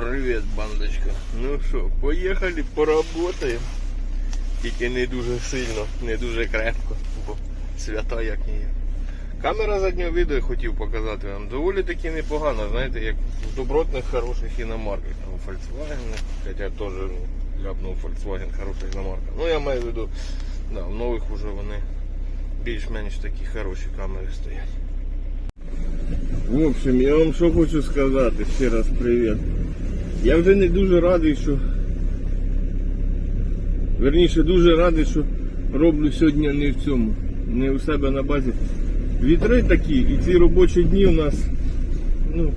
Привет, бандочка. Ну що, поїхали, поработаємо. Тільки не дуже сильно, не дуже крепко, бо свята як є. Камера заднього відео хотів показати вам. Доволі таки непогано, знаєте, як в добротних хороших іномарках. Там Volkswagen, хоча теж ну, ляпнув Volkswagen хороша іномарка. Ну я маю в виду, да, в нових вже вони більш-менш такі хороші камери стоять. В общем, я вам що хочу сказати, ще раз привіт. Я вже не дуже радий, що. Верніше дуже радий, що роблю сьогодні не в цьому, не у себе на базі. Вітри такі, і ці робочі дні у нас. Ну,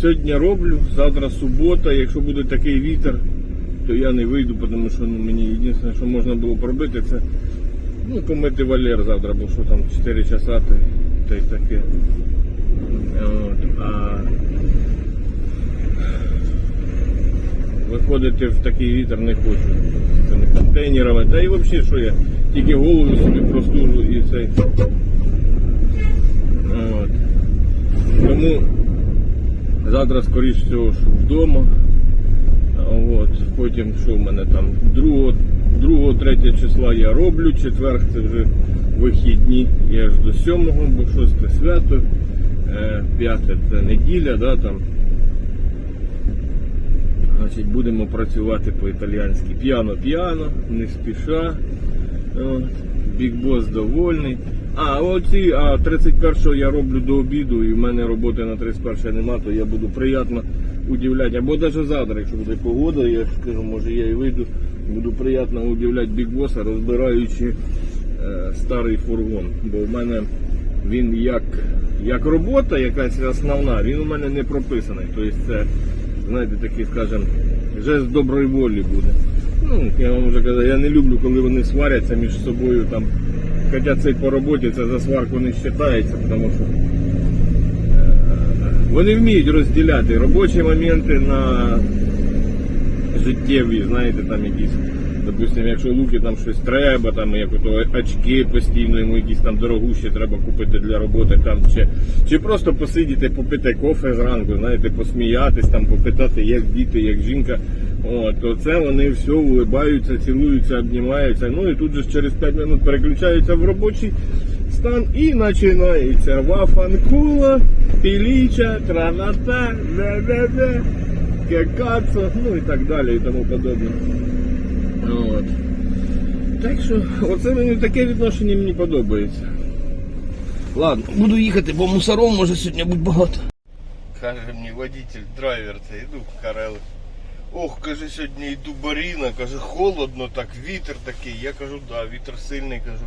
сьогодні роблю, завтра субота, якщо буде такий вітер, то я не вийду, тому що ну, мені єдине, що можна було пробити, це ну, помити валер завтра, бо що там 4 часа, та й таке. От, а виходити в такий вітер не хочу. Це не контейнерами. Та і взагалі що я? Тільки голову собі простужу і цей. От. Тому завтра скоріш всього що вдома. От. Потім що в мене там 2 3 числа я роблю, четверг це вже вихідні, я ж до 7-го, бо 6 свято, е, 5 це неділя, да, там. Значить, будемо працювати по-італіянськи п'яно-п'яно, не спіша. Бікбос довольний. А, оці, а 31-го я роблю до обіду і в мене роботи на 31 нема, то я буду приємно удивляти. Або навіть завтра, якщо буде погода, я ж кажу, може я і вийду, буду приємно удивляти бікбоса, розбираючи е, старий фургон. Бо в мене він як, як робота, якась основна, він у мене не прописаний. Тобто це, знаєте, такий, скажімо, жест доброї волі буде. Ну, я вам вже казав, я не люблю, коли вони сваряться між собою там. Хоча це по роботі, це за сварку не вважається, тому що е, вони вміють розділяти робочі моменти на життєві, знаєте, там якісь, допустимо, якщо Луки там щось треба, там як очки постійно, йому якісь там дорогущі треба купити для роботи, там, чи, чи просто посидіти, попити кофе зранку, знаєте, посміятись, там, попитати, як діти, як жінка. От, то це вони все улибаються, цілуються, обнімаються. Ну і тут же через 5 минут переключаються в робочий стан і починається вафанкула, піліча, траната, де-де-де, кекацо, ну і так далі і тому подобне. От. Так що, оце мені таке відношення мені подобається. Ладно, буду їхати, бо мусором може сьогодні бути багато. Каже мені водитель, драйвер, це йду в Карели. Ох, каже, сьогодні йду баріна, каже, холодно, так, вітер такий. Я кажу, да, вітер сильний, кажу,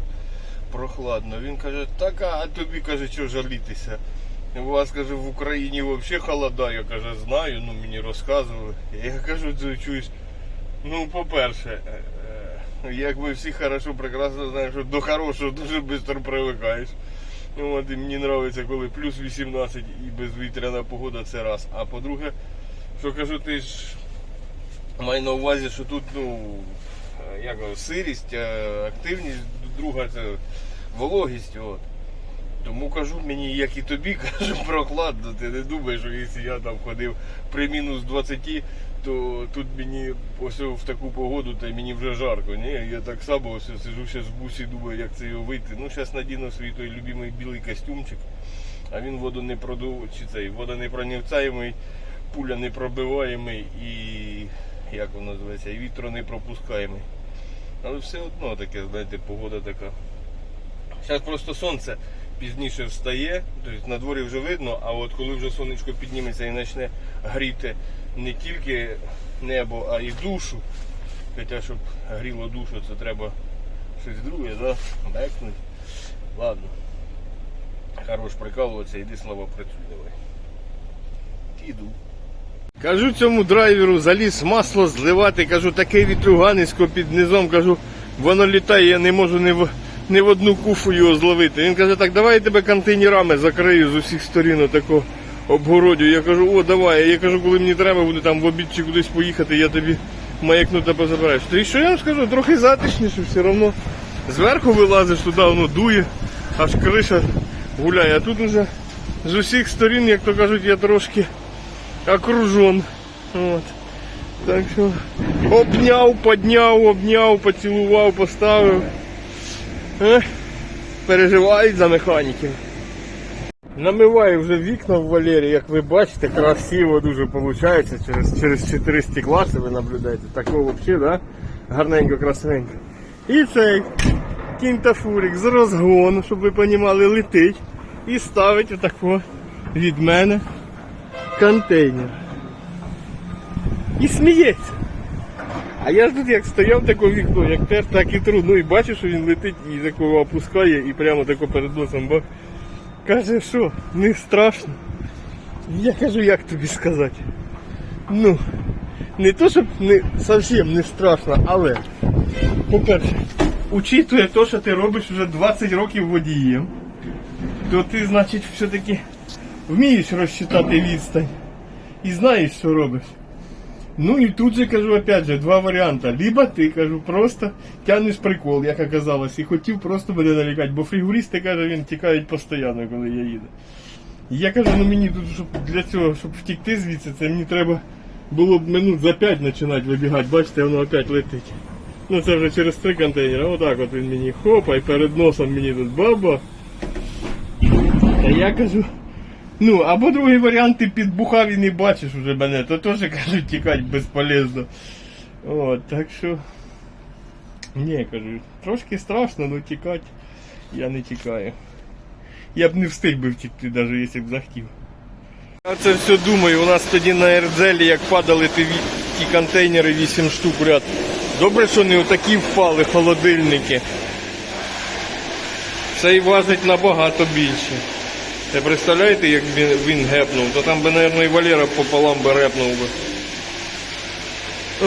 прохладно. Він каже, так, а тобі каже, що жалітися. У вас каже, в Україні взагалі холода, я каже, знаю, ну мені розказували. Я кажу, «Ти чуєш, ну по-перше, е, е, як ми всі хорошо, прекрасно знаємо, що до хорошого дуже швидко привикаєш. Ну, От, і мені подобається, коли плюс 18 і безвітряна погода це раз. А по-друге, що кажу, ти ж маю на увазі, що тут ну, е, як сирість, активність, друга це вологість. От. Тому кажу мені, як і тобі, кажу, прохладно. Ти не думаєш, що якщо я там ходив при мінус 20, то тут мені ось в таку погоду, та мені вже жарко. Ні? Я так само ось сижу ще в бусі, думаю, як це його вийти. Ну, зараз надіну свій той любимий білий костюмчик, а він воду не водонепроду... чи цей водонепроницаємий, пуля непробиваємий і як воно називається, і вітронепропускаємий. Але все одно таке, знаєте, погода така. Зараз просто сонце пізніше встає, тобто на дворі вже видно, а от коли вже сонечко підніметься і почне гріти не тільки небо, а й душу. Хоча щоб гріло душу, це треба щось друге, да? Бекнуть. Ладно. Хорош прикалуватися, іди слава працюй давай. Іду. Кажу цьому драйверу, заліз масло зливати, кажу, таке вітрюганисько під низом, кажу, воно літає, я не можу ні в, ні в одну куфу його зловити. Він каже, так давай я тебе контейнерами закрию з усіх сторін отако обгородю. Я кажу, о, давай. Я кажу, коли мені треба буде там в обід чи кудись поїхати, я тобі маякну та позабираєш. То і що я вам скажу, трохи затишніше, все одно зверху вилазиш туди, воно дує, аж криша гуляє. А тут уже з усіх сторін, як то кажуть, я трошки окружен От. Так що обняв, подняв, обняв, поцілував, поставив. Е, переживають за механіків. Намиваю вже вікна в Валері, як ви бачите, красиво дуже виходить. Через, через 4 стекла це ви наблюдаєте. Такого взагалі, да? гарненько, красивенько. І цей кінтафурик з розгону, щоб ви розуміли, летить і ставить отако від мене контейнер. І сміється. А я ж тут як стояв таке вікно, як тер, так і тру. Ну і бачу, що він летить і такого опускає і прямо тако перед носом. Бо каже, що не страшно. Я кажу, як тобі сказати. Ну, не то, щоб не зовсім не страшно, але, по-перше, учитує те, що ти робиш вже 20 років водієм, то ти, значить, все-таки вмієш розчитати відстань і знаєш, що робиш. Ну і тут же кажу, опять же, два варіанти. Либо ти кажу, просто тянеш прикол, як оказалось, і хотів просто мене налякати, бо фігуристи каже, він тікають постійно, коли я їду. Я кажу, ну мені тут щоб для цього, щоб втікти звідси, це мені треба було б минут за п'ять починати вибігати. Бачите, воно опять летить. Ну це вже через три контейнери. Отак от він мені хопа і перед носом мені тут баба. Та я кажу. Ну, або другий варіант, ти підбухав і не бачиш вже мене, то теж кажуть, тікати безполезно. От, так що. Ні, кажу, трошки страшно, але тікати я не тікаю. Я б не встиг би втікти, навіть якщо б захотів. Я це все думаю, у нас тоді на Ердзелі, як падали ті, ті контейнери 8 штук ряд. Добре, що не отакі впали холодильники. Цей важить набагато більше. Ви представляєте, як він, гепнув? То там би, мабуть, і Валера пополам би репнув би.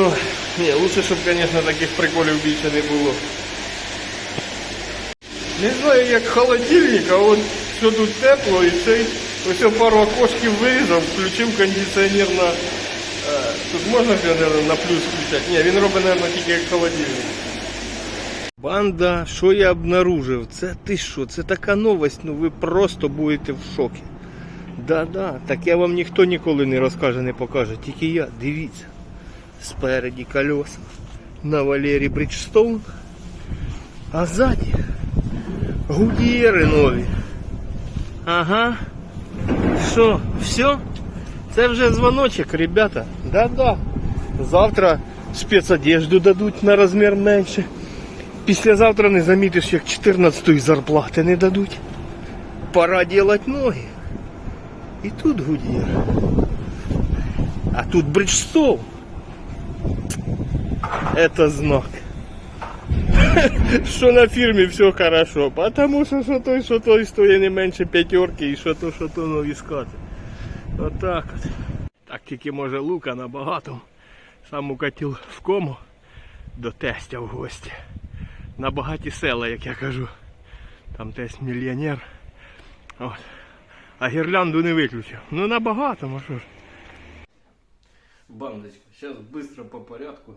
Ох, ні, лучше, щоб, звісно, таких приколів більше не було. Не знаю, як холодильник, а от що тут тепло і цей. Ось я пару окошків вирізав, включив кондиціонер на. е, Тут можна наверное, на плюс включати? Ні, він робить, мабуть, тільки як холодильник. Банда, що я обнаружив? Це ти що? Це така новость, ну ви просто будете в шокі. Да-да, так я вам ніхто ніколи не розкаже, не покаже. Тільки я, дивіться. Спереді колеса на Валері Бриджстоун, а ззаді гудієри нові. Ага. Що, все? Це вже дзвоночок, ребята. Да-да. Завтра спецодежду дадуть на розмір менше. Післязавтра не замітиш, як 14-ї зарплати не дадуть. Пора делать ноги. І тут гудієр. А тут Бриджстоун. Это знак. Що на фірмі все хорошо. Потому що що той, що той стоїть не менше п'ятерки і що то, що то нові скати. Отак от. Так тільки може лука набагато. Сам укатив в кому до тестя в гості. На багаті села, як я кажу. Там тесть мільйонер. От. А гірлянду не виключив. Ну набагато, ну що ж. Бандочка, зараз швидко по порядку.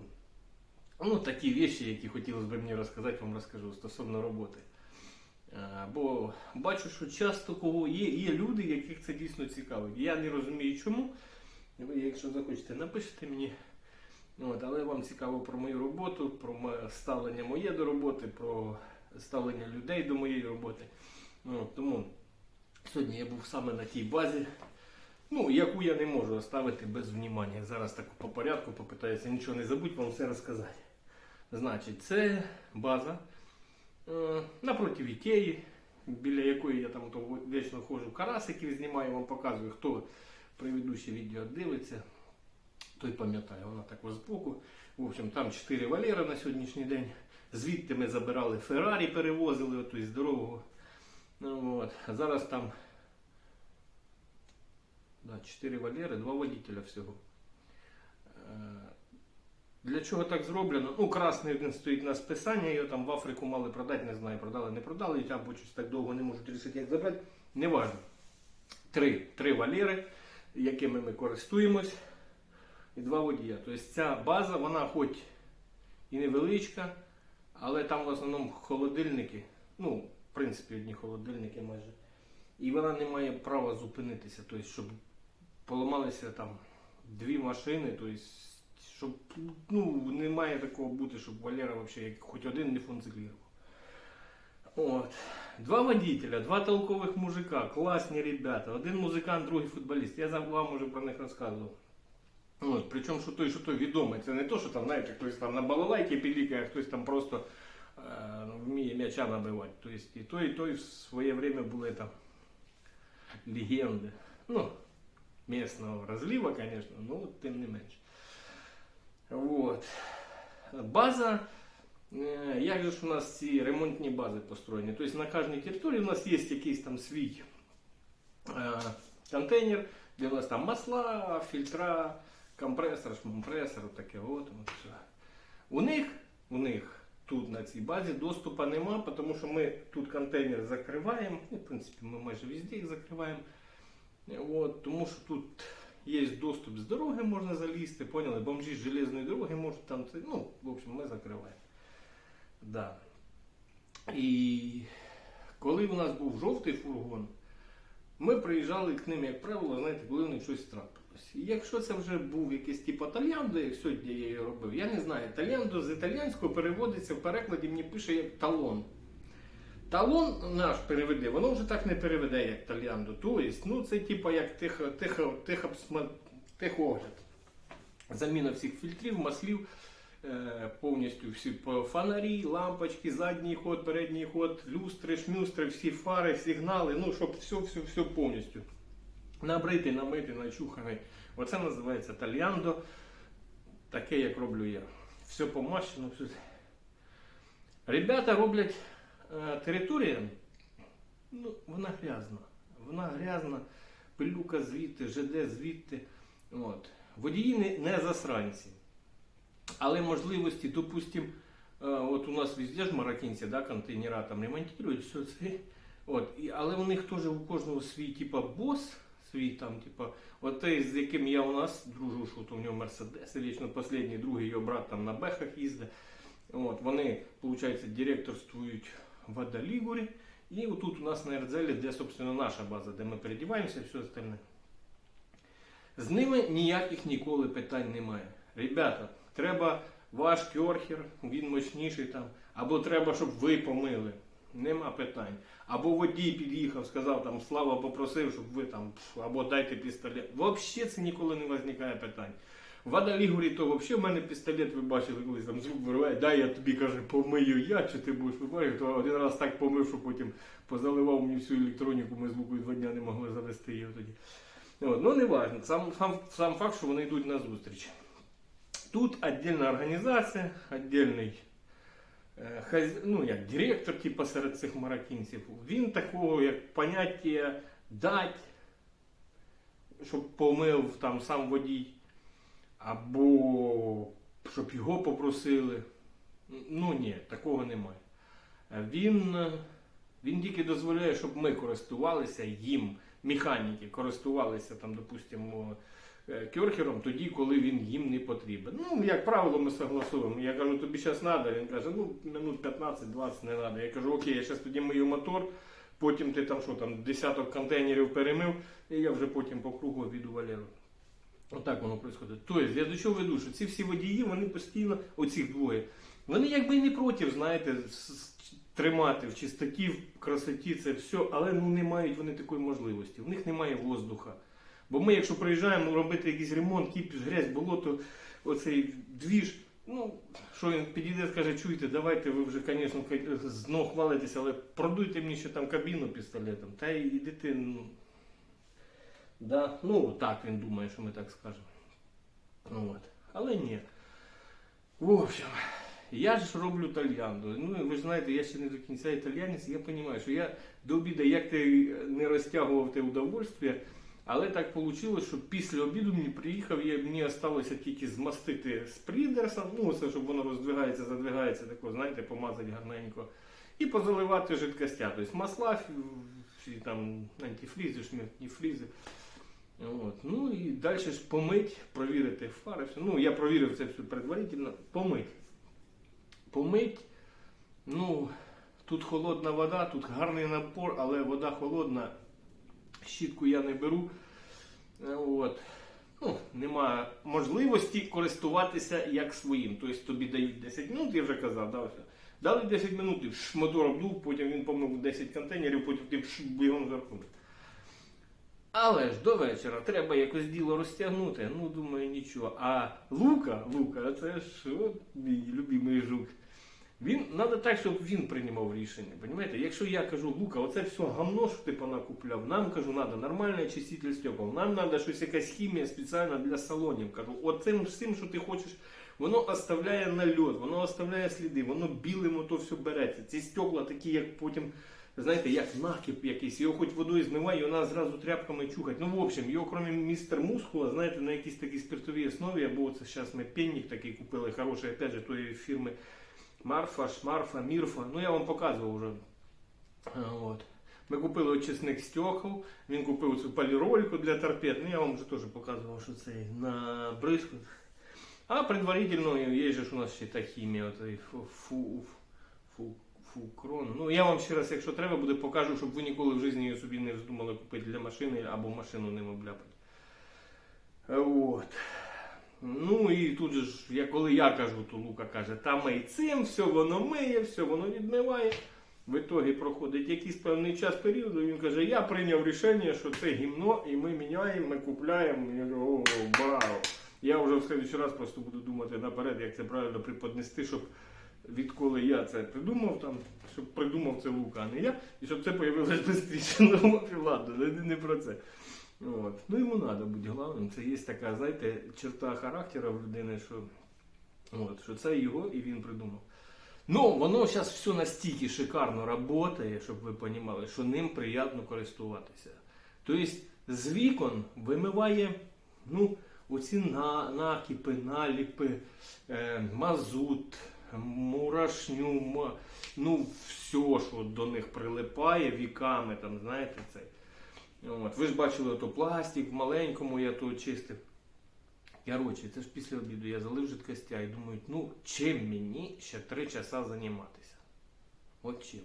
Ну, такі вещи, які хотілося б мені розказати, вам розкажу стосовно роботи. Е, Бо бачу, що часто кого є, є люди, яких це дійсно цікавить. Я не розумію чому. Ви, якщо захочете, напишіть мені. От, але вам цікаво про мою роботу, про ставлення моє до роботи, про ставлення людей до моєї роботи. Ну, тому сьогодні я був саме на тій базі, ну, яку я не можу оставити без внимання. Зараз так по порядку попитаюся нічого не забудь вам все розказати. Значить, це база е, напроти Ікеї, біля якої я там вічно ходжу, карасиків знімаю, вам показую, хто предыдущее відео дивиться, той пам'ятає, вона так збоку. В общем, там 4 валери на сьогоднішній день. Звідти ми забирали Феррарі, перевозили ото із дорогого. Ну, от. А зараз там да, 4 валери, 2 водителя всього. Е, Для чого так зроблено? Ну, красний він стоїть на списання, його там в Африку мали продати, не знаю, продали, не продали, і там щось так довго не можуть рішити, як забрати. Неважно. Три, три валери, якими ми користуємось, і два водія. Тобто ця база, вона хоч і невеличка, але там в основному холодильники, ну, в принципі, одні холодильники майже. І вона не має права зупинитися, тобто, щоб поламалися там дві машини, тобто, щоб ну, не має такого бути, щоб Валера як хоч один не функціонував. От. Два водителя, два толкових мужика, класні ребята. Один музикант, другий футболіст. Я вам уже про них розказував. От, причому, що той, що той відомий. Це не то, що там, знаєте, хтось там на балалайки пілікає, а хтось там просто е, вміє м'яча набивати. Тобто і той, і той в своє время були там легенди. Ну, местного розлива, звісно, ну тим не менше. Вот. База, е, як же ж у нас ці ремонтні бази построєні? Тобто на кожній території у нас є якийсь там свій е, контейнер, де у нас там масла, фільтра, Компресор, шмомпресор, таке от, все. У них, у них тут на цій базі доступу нема, тому що ми тут контейнер закриваємо. Ну, в принципі, ми майже везде їх закриваємо. От, тому що тут є доступ з дороги, можна залізти, поняли? Бомжі з железної дороги можуть там. Ну, в общем, ми закриваємо. Да. І коли в нас був жовтий фургон, ми приїжджали к ним, як правило, знаєте, коли в них щось трапилось. Якщо це вже був якийсь типу тальяндо, як сьогодні я її робив, я не знаю, тальяндо з італійського переводиться в перекладі, мені пише як талон. Талон наш переведе, воно вже так не переведе, як тальяндо. Тобто, ну це типу як тихо, тихо, тихо, техогляд. Заміна всіх фільтрів, маслів, е, повністю всі фонарі, лампочки, задній ход, передній ход, люстри, шмюстри, всі фари, сигнали, ну щоб все, все, все повністю. Набрити, намити, начуханий. Оце називається тальяндо. Таке, як роблю я. Все помащено, все. Ребята роблять е, територія, ну, вона грязна. Вона грязна, пилюка звідти, ЖД звідти. От. Водії не, не засранці. Але можливості, допустим, е, от у нас везде ж мароккинці, да, контейнера там ремонтують, все це. От, і, але у них теж у кожного свій типа бос, свій там, типа, от той, з яким я у нас дружу, що от у нього Мерседес, вічно останній, другий його брат там на бехах їздить. От, вони, виходить, директорствують в Адалігурі. І отут у нас на Ердзелі, де, собственно, наша база, де ми передіваємося і все остальне. З ними ніяких ніколи питань немає. Ребята, треба ваш кьорхер, він мощніший там, або треба, щоб ви помили. Нема питань. Або водій під'їхав, сказав там Слава попросив, щоб ви там, або дайте пістолет. Взагалі це ніколи не виникає питань. В Адалігурі то взагалі в мене пістолет, ви бачили, колись там звук вириває, дай я тобі каже, помию я, чи ти будеш вибачити, то один раз так помив, що потім позаливав мені всю електроніку, ми звуку два дня не могли завести її тоді. От, ну не важно, сам, сам, сам факт, що вони йдуть на зустріч. Тут віддільна організація, віддільний. Ну, як директор, типу, серед цих мароккинців. Він такого, як поняття дать, щоб помив там сам водій, або щоб його попросили. Ну ні, такого немає. Е, Він, е, він тільки дозволяє, щоб ми користувалися їм, механіки користувалися там, допустимо, е, кьорхером тоді, коли він їм не потрібен. Ну, як правило, ми согласуємо. Я кажу, тобі зараз треба. Він каже, ну минут 15-20 не треба. Я кажу, окей, я зараз тоді мию мотор, потім ти там що там, десяток контейнерів перемив, і я вже потім по кругу віду Валеру. Отак воно відбувається. Тобто, я до чого веду, що ці всі водії, вони постійно, оцих двоє, вони якби і не проти, знаєте, тримати в чистоті, в красоті це все, але ну не мають вони такої можливості. В них немає воздуха. Бо ми, якщо приїжджаємо робити якийсь ремонт, кіпіш, грязь, болото, оцей двіж, ну, що він підійде, скаже, чуєте, давайте ви вже, звісно, знову хвалитеся, але продуйте мені ще там кабіну пістолетом. Та й ідите, ну, Да? Ну, так він думає, що ми так скажемо. Ну, От. Але ні. В общем, я ж роблю тальянду. Ну, ви ж знаєте, я ще не до кінця італіянець, я розумію, що я до обіду, як ти не розтягував те удовольствие, але так вийшло, що після обіду мені приїхав, і мені залишилося тільки змастити спрідерсом, ну це щоб воно роздвигається, задвигається, тако, знаєте, помазати гарненько. І позаливати жидкостя. Тобто масла, там антифрізи, шмертні фрізи. От. Ну і далі ж помить, провірити фари. Ну, я провірив це все предварительно. Помить. Помить. Ну, тут холодна вода, тут гарний напор, але вода холодна. Щітку я не беру. Е, От. ну, немає можливості користуватися як своїм. Тобто тобі дають 10 минут, я вже казав, да, ось. дали 10 минут, ш, мотор обдув, потім він помив 10 контейнерів, потім ти бігом зверху. Але ж до вечора треба якось діло розтягнути. Ну, думаю, нічого. А Лука, Лука, це ж от мій любимий жук. Він треба так, щоб він приймав рішення. Понимаєте? Якщо я кажу, Лука, оце все гамно, що ти понакупляв, нам кажу, треба нормальний очиститель стекол, нам треба щось якась хімія спеціальна для салонів. Кажу, оцим всім, що ти хочеш, воно оставляє нальот, воно оставляє сліди, воно білим ото все береться. Ці стекла такі, як потім, знаєте, як накип якийсь, його хоч водою змиває, і вона зразу тряпками чухать. Ну, в общем, його, крім містер Мускула, знаєте, на якійсь такій спиртовій основі, або це зараз ми пенник такий купили, хороший, опять же, тої фірми. Марфа, Шмарфа, Мірфа. Ну я вам показував вже. От. Ми купили очисник стекол, він купив цю полірольку для торпед. Ну я вам вже теж показував, що це на бризку. А предварительно є ж у нас ще та хімія, фу, фу, фу, фукрон. Ну я вам ще раз, якщо треба, буде покажу, щоб ви ніколи в житті її собі не вздумали купити для машини або машину ним обляпати. От. Ну і тут ж, я, коли я кажу, то Лука каже, та мий цим, все воно миє, все воно відмиває. В ітогі проходить якийсь певний час періоду, він каже, я прийняв рішення, що це гімно, і ми міняємо, ми купляємо. Я кажу, о, браво. Я вже в следующий раз просто буду думати наперед, як це правильно преподнести, щоб відколи я це придумав, там, щоб придумав це Лука, а не я, і щоб це появилось швидше. Ну, ладно, не про це. От. Ну йому треба бути головним. Це є така, знаєте, черта характеру в людини, що, от, що це його і він придумав. Ну, воно зараз все настільки шикарно працює, щоб ви розуміли, що ним приємно користуватися. Тобто з вікон вимиває ну, оці на, накипи, наліпи, е, мазут, мурашню, ма- ну, все, що до них прилипає віками, там, знаєте, цей. От. Ви ж бачили, то пластик в маленькому я то чистив. Коротше, це ж після обіду я залив жидкостя і думаю, ну чим мені ще три часа займатися? От чим?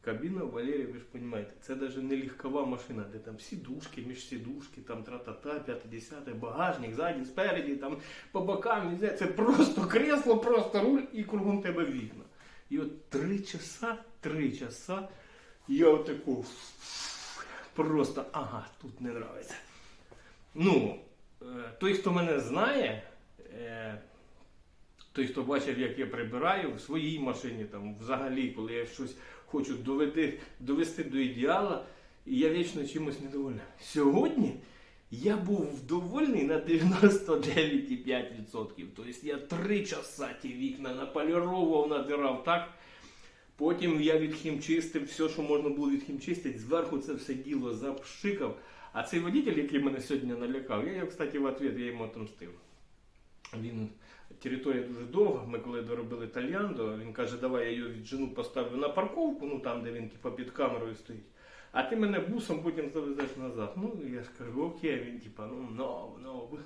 Кабіна, Валерій, ви ж розумієте, це навіть не легкова машина, де там сідушки, між сідушки, там тра-та-та, п'яте, десяте, багажник, ззаді, спереді, там по бокам, везде. Це просто кресло, просто руль і кругом тебе вікна. І от три часа, три часа я отаку просто, ага, тут не нравиться. Ну, е, той, хто мене знає, е, той, хто бачив, як я прибираю в своїй машині, там, взагалі, коли я щось хочу довести, довести до ідеала, я вічно чимось недовольний. Сьогодні я був довольний на 99,5%. Тобто я три часа ті вікна наполіровував, надирав так. Потім я відхімчистив все, що можна було відхімчистити, зверху це все діло запшикав. А цей водитель, який мене сьогодні налякав, я його, кстати, в ответ я йому отомстив. Він територія дуже довга. Ми коли доробили Тальяндо, він каже, давай я його віджену, поставлю на парковку, ну там, де він типу, під камерою стоїть. А ти мене бусом потім завезеш назад. Ну, я ж кажу, окей, він типа, ну, no, no.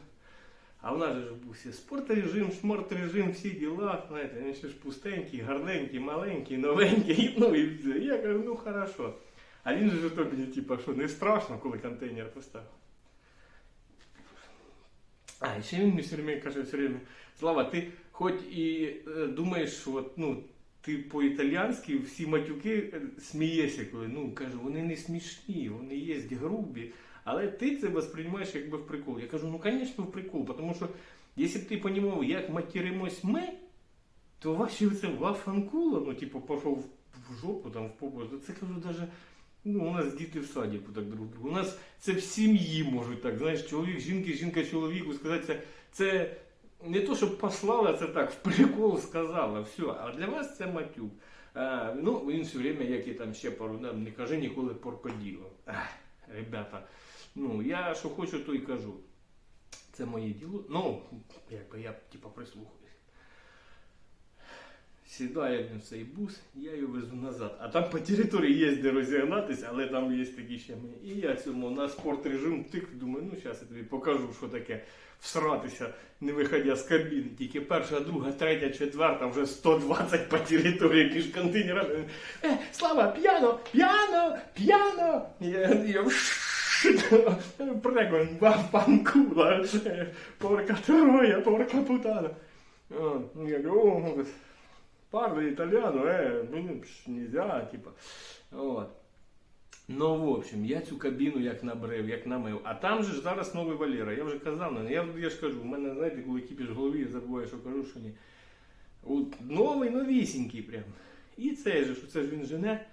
А в нас же ж в бусі спорт-режим, шмарт-режим, всі діла, знаєте, він ще ж пустенький, гарненький, маленький, новенький, ну і все. Я кажу, ну хорошо. А він же то мені, типа, що не страшно, коли контейнер поставив. А, і ще він мені все время каже, все время, Слава, ти хоч і е, думаєш, що от, ну, ти по-італійськи всі матюки е, смієшся, коли ну кажу, вони не смішні, вони є грубі. Але ти це восприймаєш якби в прикол. Я кажу, ну звісно, в прикол, тому що якщо б ти розумів, як материмось ми, то ваші це вафанкула, ну, типу, пішов в жопу, там, в попу, це кажу, даже, ну, у нас діти в садіку так друг другу. У нас це в сім'ї можуть так, знаєш, чоловік, жінки, жінка, чоловіку сказати, це, це не то, щоб послала, це так, в прикол сказала, все. А для вас це матюк. А, ну, він все время, як і там ще пару, не кажи ніколи поркоділо. Ребята, ну, я що хочу, то й кажу. Це моє діло. Ну, якби я типа прислухаюсь. Сідає в цей бус, я його везу назад. А там по території є де розігнатися, але там є такі ще ми. І я цьому на спорт режим тик, думаю, ну зараз я тобі покажу, що таке всратися, не виходя з кабіни. Тільки перша, друга, третя, четверта, вже 120 по території контейнерами. Е, Слава, п'яно, п'яно, п'яно. Я, я Prego, vaffanculo, porca troia, porca puttana. А, Я говорю, парли итальяно, э, ну, пш, нельзя, типа. От. Ну, в общем, я цю кабіну як набрив, як намив. А там же ж зараз новий Валера. Я вже казав, ну, я, я ж кажу, в мене, знаєте, коли кипіш в голові, я забуваю, що кажу, що ні. От, новий, новісінький прям. І цей же, що це ж він жене.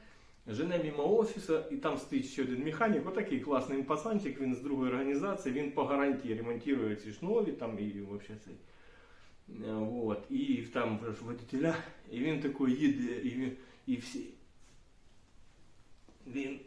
Жене мимо офісу, і там стоїть ще один механік, отакий класний пацанчик, він з другої організації, він по гарантії ремонтує ці ж нові там і взагалі цей. Е, Вот. І там ж водителя, і він такий їде, і, він, і всі. Він.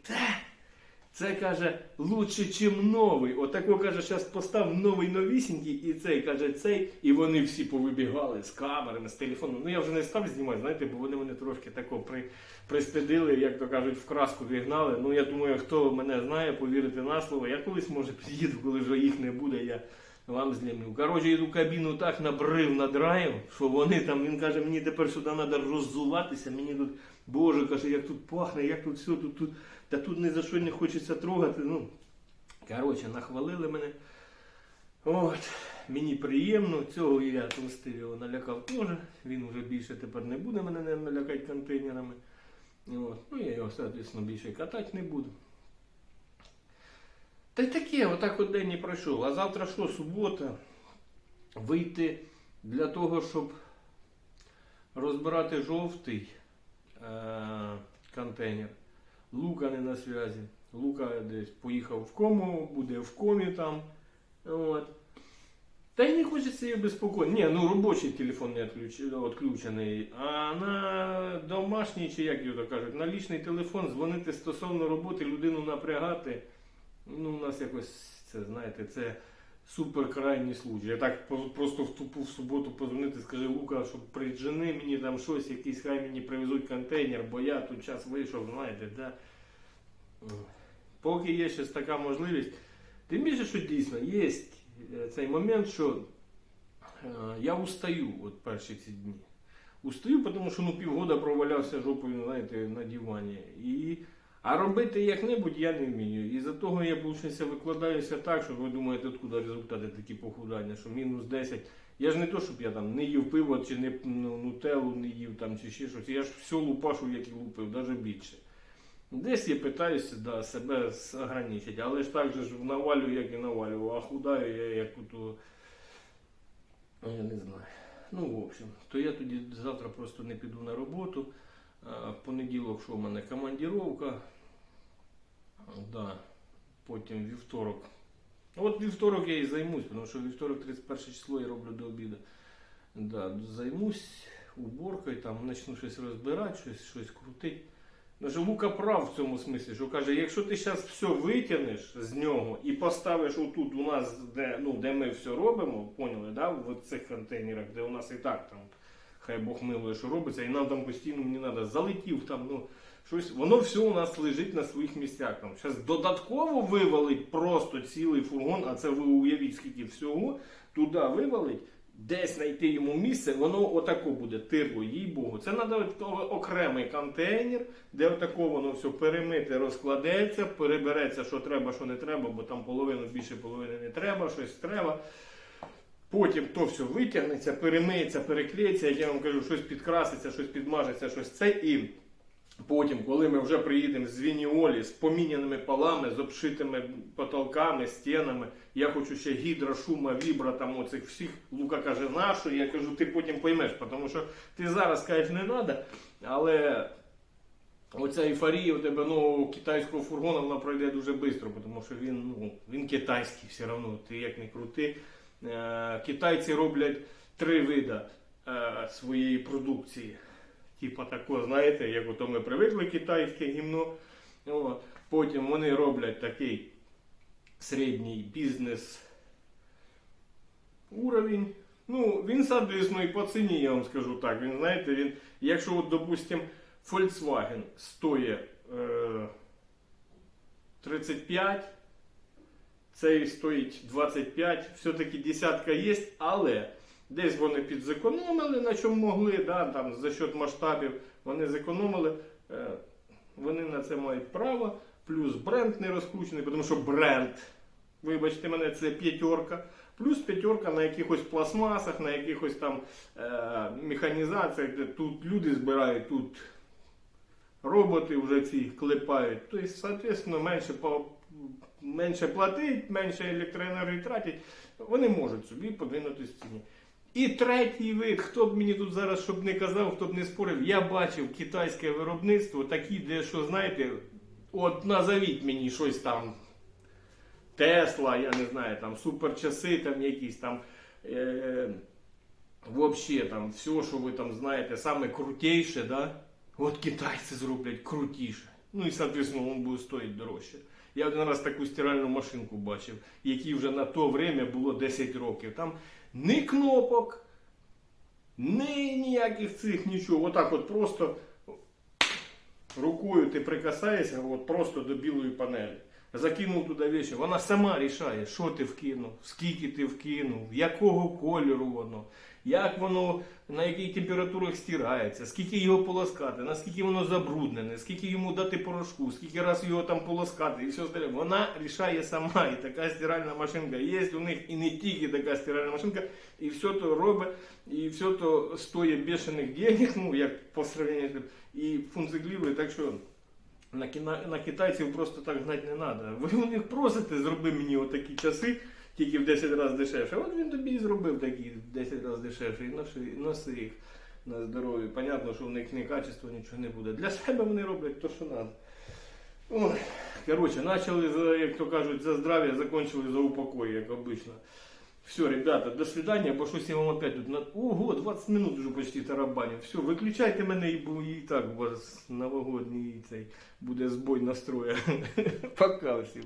Це каже лучше, чим новий. Отако каже, зараз постав новий новісінький, і цей каже цей, і вони всі повибігали з камерами, з телефоном. Ну я вже не став знімати, знаєте, бо вони мене трошки тако при, пристидили, як то кажуть, в краску вігнали. Ну я думаю, хто мене знає, повірити на слово. Я колись може приїду, коли вже їх не буде. Я вам знімлю. Коротше, йду кабіну так набрив надраїв, що вони там, він каже, мені тепер сюди треба роззуватися, мені тут, боже, каже, як тут пахне, як тут все, тут, тут, та тут ні за що не хочеться трогати. Ну, коротше, нахвалили мене. От, мені приємно, цього я толстив його налякав теж. Він вже більше тепер не буде мене не налякати контейнерами. От. Ну, я його, соответственно, більше катати не буду. Та й таке, отак от день і пройшов. А завтра що, субота? Вийти для того, щоб розбирати жовтий е- контейнер. Лука не на зв'язі. Лука десь поїхав в кому, буде в комі там. От. Та й не хочеться її безпокоїти. Ні, ну робочий телефон не відключений. А на домашній, чи як його кажуть, на лічний телефон дзвонити стосовно роботи, людину напрягати. Ну, у нас якось це, знаєте, це супер крайній случай. Я так просто в тупу в суботу позвонити, скажи Лука, щоб приджени мені там щось, якийсь хай мені привезуть контейнер, бо я тут час вийшов, знаєте, да. Поки є ще така можливість. Тим більше, що дійсно є цей момент, що е, я устаю от перші ці дні. Устаю, тому що ну, півгода провалявся жопою знаєте, на дивані. І... А робити як-небудь я не вмію. І за того я получиться, викладаюся так, що ви думаєте, откуда результати такі похудання, що мінус 10. Я ж не то, щоб я там не їв пиво чи не ну, нутеллу не їв там чи ще щось. Я ж все лупашу, як і лупив, навіть більше. Десь я питаюся да, себе ограничити, але ж так же ж навалю, як і навалю, а худаю я як ото. ну, Я не знаю. Ну, в общем, то я тоді завтра просто не піду на роботу. А, В понеділок, що в мене командіровка. Да. Потім вівторок. Ну, От вівторок я і займусь, тому що вівторок 31 число я роблю до обіду. Да, займусь уборкою, там почну щось розбирати, щось, щось крутити. Ну, що Лука прав в цьому смислі, що каже, якщо ти зараз все витягнеш з нього і поставиш отут у нас, де, ну, де ми все робимо, поняли, да, в цих контейнерах, де у нас і так там, хай Бог милує, що робиться, і нам там постійно не треба, залетів там, ну, щось, воно все у нас лежить на своїх місцях. Там. Зараз додатково вивалить просто цілий фургон, а це ви уявіть, скільки всього, туди вивалить, десь знайти йому місце, воно отако буде тирло, їй Богу. Це треба окремий контейнер, де отако воно все перемите, розкладеться, перебереться, що треба, що не треба, бо там половину більше половини не треба, щось треба. Потім то все витягнеться, перемиється, переклеїться, як я вам кажу, щось підкраситься, щось підмажеться, щось це. І потім, коли ми вже приїдемо з Вініолі, з поміняними полами, з обшитими потолками, стінами, я хочу ще гідра, шума, вібра, там оцих всіх. Лука каже, нашу, я кажу, ти потім поймеш, тому що ти зараз кажеш, не треба, але Оця ейфорія у тебе нового китайського фургона вона пройде дуже швидко, тому що він, ну, він китайський все одно, ти як не крути. Е, китайці роблять три види е, своєї продукції. Типа такого, знаєте, як ото ми привикли китайське гімно. Потім вони роблять такий середній бізнес уровень. Ну, він, соответственно, і по ціні, я вам скажу так. Він, знаєте, він, якщо, от, допустим, Volkswagen стоїть е, 35, цей стоїть 25, все-таки десятка є, але десь вони підзекономили, на чому могли, да, там, за счет масштабів вони зекономили, е, вони на це мають право. плюс бренд не розкручений, тому що бренд, вибачте мене, це п'ятерка. Плюс п'ятерка на якихось пластмасах, на якихось там е, механізаціях, де тут люди збирають, тут роботи вже ці клепають. Тобто, соответственно, менше, менше платить, менше електроенергії тратять. Вони можуть собі подвинути з ціні. І третій вид, хто б мені тут зараз щоб не казав, хто б не спорив, я бачив китайське виробництво, такі, де що знаєте, от назовіть мені щось там. Тесла, я не знаю, там суперчаси, там якісь там. Е, Вообще там все, що ви там знаєте, саме крутейше, да? От китайці зроблять крутіше. Ну і, соответственно, він буде стоїти дорожче. Я один раз таку стиральну машинку бачив, якій вже на то время було 10 років. Там ні кнопок, ні ніяких цих нічого. Отак от просто рукою ти прикасаєшся от просто до білої панелі. Закинув туди вещи, вона сама рішає, що ти вкинув, скільки ти вкинув, якого кольору воно, як воно, на якій температурах стирається, скільки його полоскати, наскільки воно забруднене, скільки йому дати порошку, скільки раз його там полоскати і все остальне. Вона рішає сама. І така стиральна машинка є у них, і не тільки така стиральна машинка, і все то робить, і все то стоїть бешених денег, ну як по тим, і функціонує, так що. На, китайців просто так знати не треба. Ви у них просите, зроби мені отакі часи, тільки в 10 разів дешевше. От він тобі і зробив такі в 10 разів дешевше. І носи, носи їх на здоров'я. Понятно, що в них ні качества, нічого не буде. Для себе вони роблять то, що треба. Коротше, почали, як то кажуть, за здрав'я, закончили за упокой, як обично. Все, ребята, до свидания, бо щось я вам опять тут на... Ого, 20 минут уже почти тарабаню. Все, виключайте мене, і, і так у вас новогодній цей буде збой настрою. Пока всім.